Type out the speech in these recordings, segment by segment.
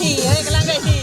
ทีเลยกำลังได้ที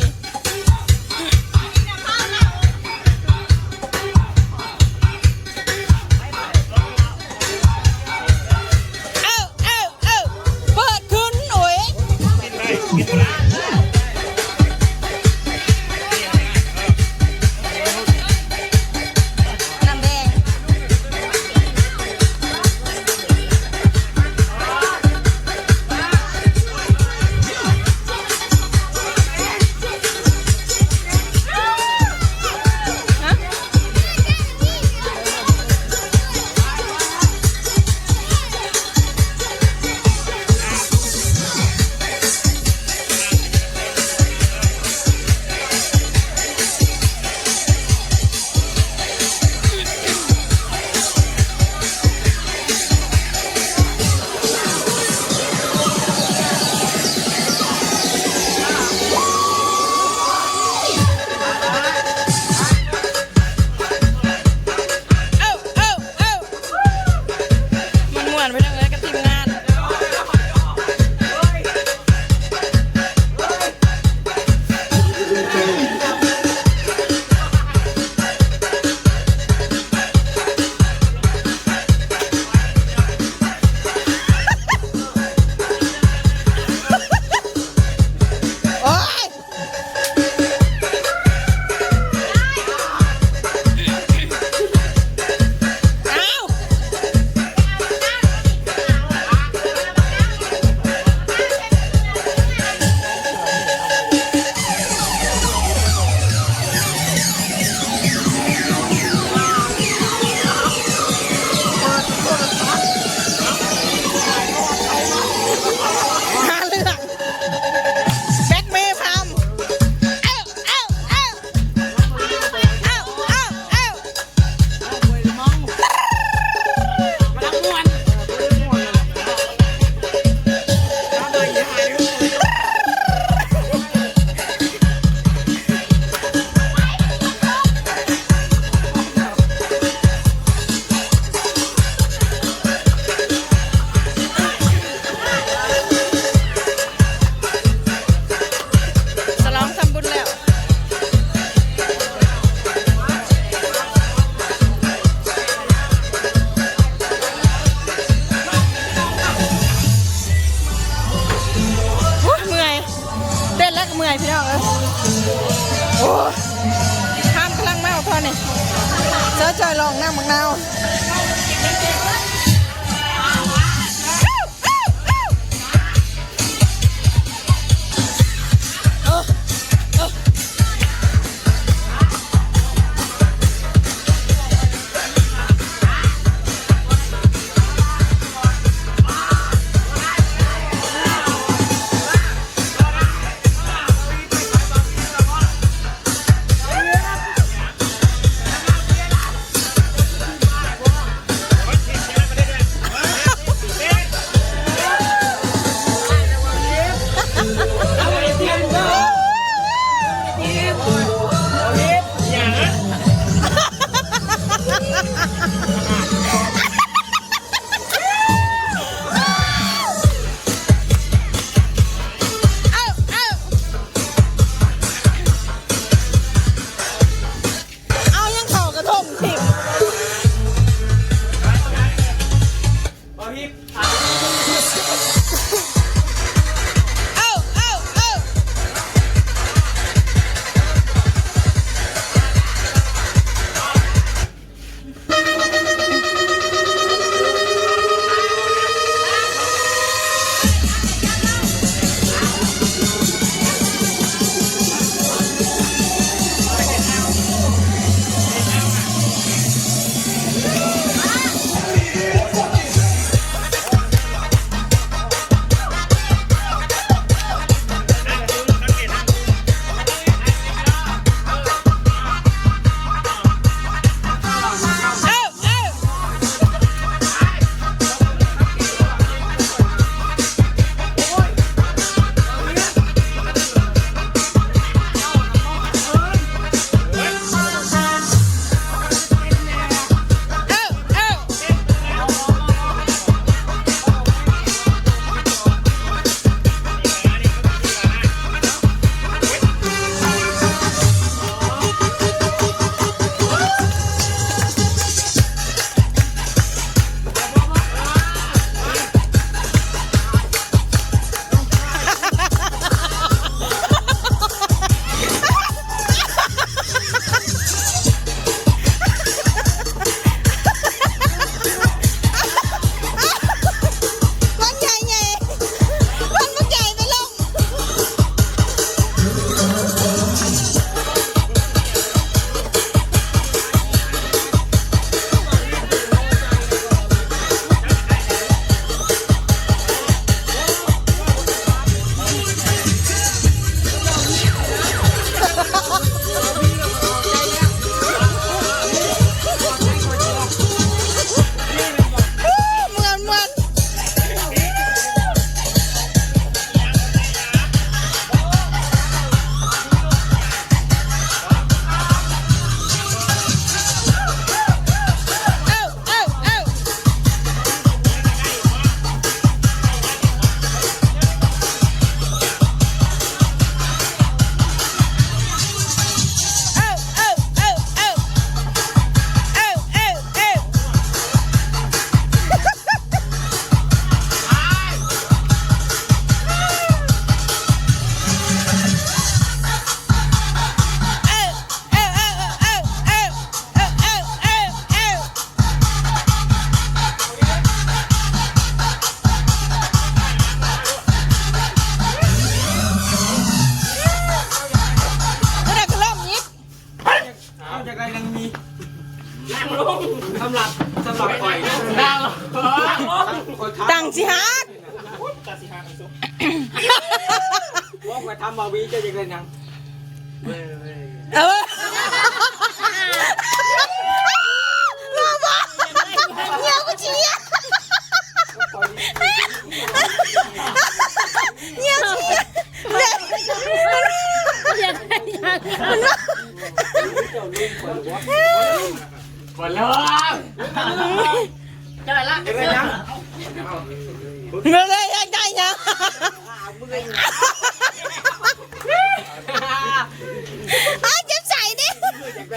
now.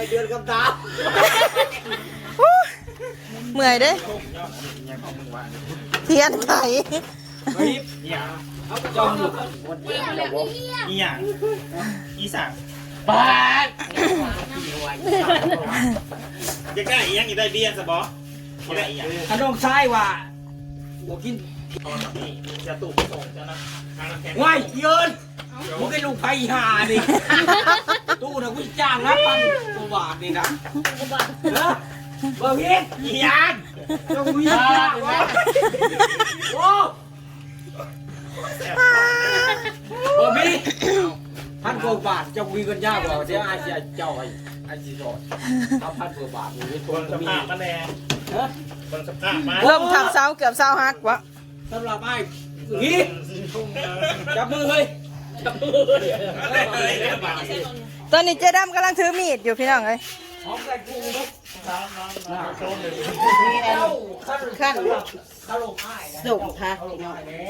ม่เดือนกำตาเมื่อยเด้เทียนไข่จ้องอยู่อีหยอีสางบาดอยากได้อีหยังอีได้เบียร์สบออยน้องขนมทราว่าบอกกินจะตุกส่งจะนะไวเยิน มึงเป็นลูกไผ่ห่าดิตู้นะกูจ้างนะพันกว่าบาทนี่นะเออบ่มีอีหยังเจ้ามีจ้างวะโอ้บ่มีพันกว่าบาทเจ้ามีเงินยากกว่าเดี๋ยวอาจจะเจ้าไอ้ไอ้สิโดดเอาพันกว่าบาทนี่ตับวนสก็มีภาพมาแน่เฮ้ยบนสภาพมาเริ่มทำเสาเกือบเสาฮักวะสำหรับไอ้นี่จับมือเฮ้ยจับมือเฮ้ย ตอนนี้เจ๊ดำกำลังถือมีดอยู่พี่น้องเลยขั้นตลกอ้ายนสุกค่ะตลกอ้ายแหน่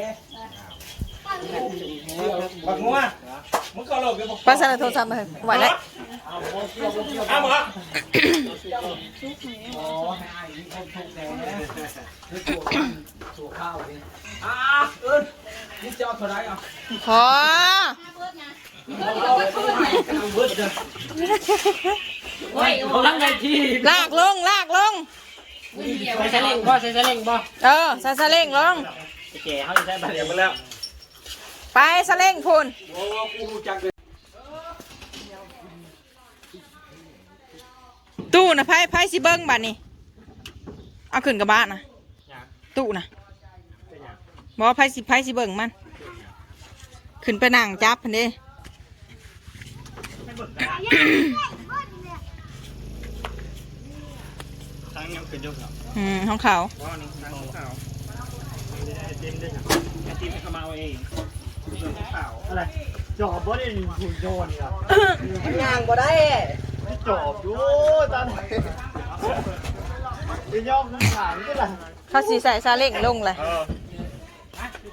บักงัวมึงก็หลบเดี๋ยวบอกภาษาโทรศัพท์มาไหวแล้วเอาหมอเกี่ยวหมอเกี่ยวอ้าวเอิ้น น่คือตัวตัวข้าวนี่อ่าเอิ้นมึงจะเอาเท่าไหร่อะพอเอาไปให้กำลังเบิดเด้อโอ้ยกำลังไงที่ลากลงลากลงใส่สลิงบ่ใส่สลิงบ่เออใส่สเล่งลงแก่เขาจะใช้บัตรเดียวมาแล้ว ไปสเล่งพูนโอ้กูรู้จักเลยตู้นะไพ่ไพ่สิเบิ้งบัดนี่เอาขึ้นกับบ้านนะตู้นะ บอกว่าไพ่สิไพ่สิเบิ้งมัน ขึ้นไปนั่งจับพันเด้ทั้งยังเป็นยกเหรออืมของเขาว่านี่ทั้งของข่าวไอติมด้วยไอติมเขามาเอาเองเรื่องข่าอะไรจอบบ่ได้ถูกโยนครับย่างบ่ได้จอบอยู่ตอนจะย่อมขายก็ได้เขาสีใส่ซาเล่งลงเลย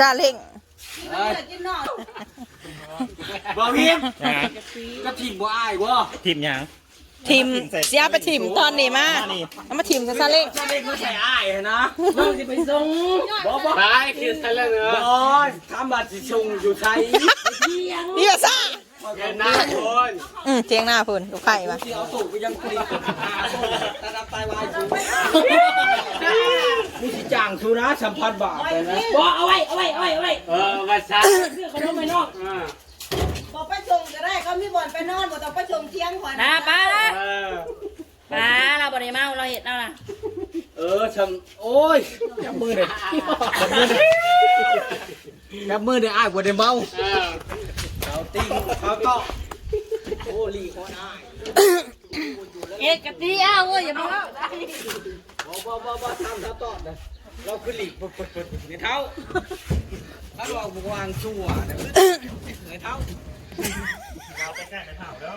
ซาเล่งบ่มีก็ทีมบ่อายบ่ทีมยังทิมเสียไปทิมตอนนี้มาเอามาทิมกับซาเล้งซาเล้งเขาใส่อ้ายนะน้องสิไปส่งบ่บ่ไปคือซาเล้งเออบ่ทำบัตรสิส่งอยู่ไสนี่ว่าซ่า เห็นหน้าคนอืมเทียงหน้าพุ่นดูไข่มาที่เอาสูบไปยังคุยกับอาโซ่ตาดำตายวายสูมีสิจ้างสูนะสัมพันธ์บาทเลยนะบ่เอาไว้เอาไว้เอาไว้เอาไว้เออว่าซะเสื้อขนมไม่นอกอ่าบอกไปชงก็ได้เขามีบ่อนไปนอนบ่ต้องไปชงเที่ยงก่อนนะป้าละเออป้าเราบริมาเราเห็นแล้วนะเออชำโอ้ยจับมือเลยจับมือเลยจับมือเลยอ้ายบ่ได้เมาเขา ติงเขาต่อโอ้ลีคนอ้ายเอ็ดกะทิอ้าวเว้ยอย่ามาบ่บ่บ่บ่ทำเขาต่อนะเราคือลีกปดปดปดในเท้าถ้าเราบุกวางชั่วเนี่ยในเท้าเราไปแก้ในข่าเด้อ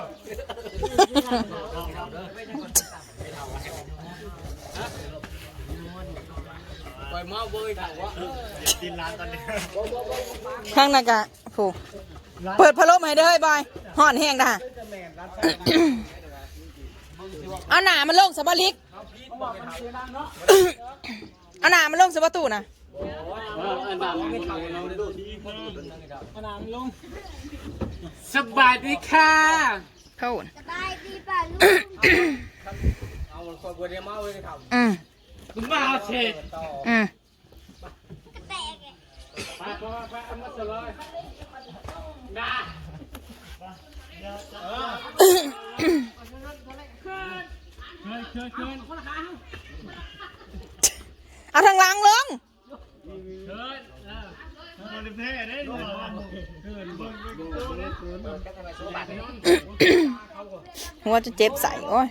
ปล่อยเมาเว้ยถามว่าทีมร้านตอนนี้ข้างหน้ากะผู้ เปิดพัดลมให้เด้อเฮ้ยบอยห่อนแห้งด่าเอาหนามันลงสะบาลิกเอาหนามันลงสะบาตู้นะอันนั้นไม่ทำเราได้ดูอันนั้นลงสบายดีค่ะเข้าเอาคนบัวเดียวเมาเลยครับอืมคุณมาเอาเศษอืมไปไปไปเอามาสเลยนะ เอาทางหลังลงมันแพ้ได้หรอหัวจะเจ็บใส่โอ้ย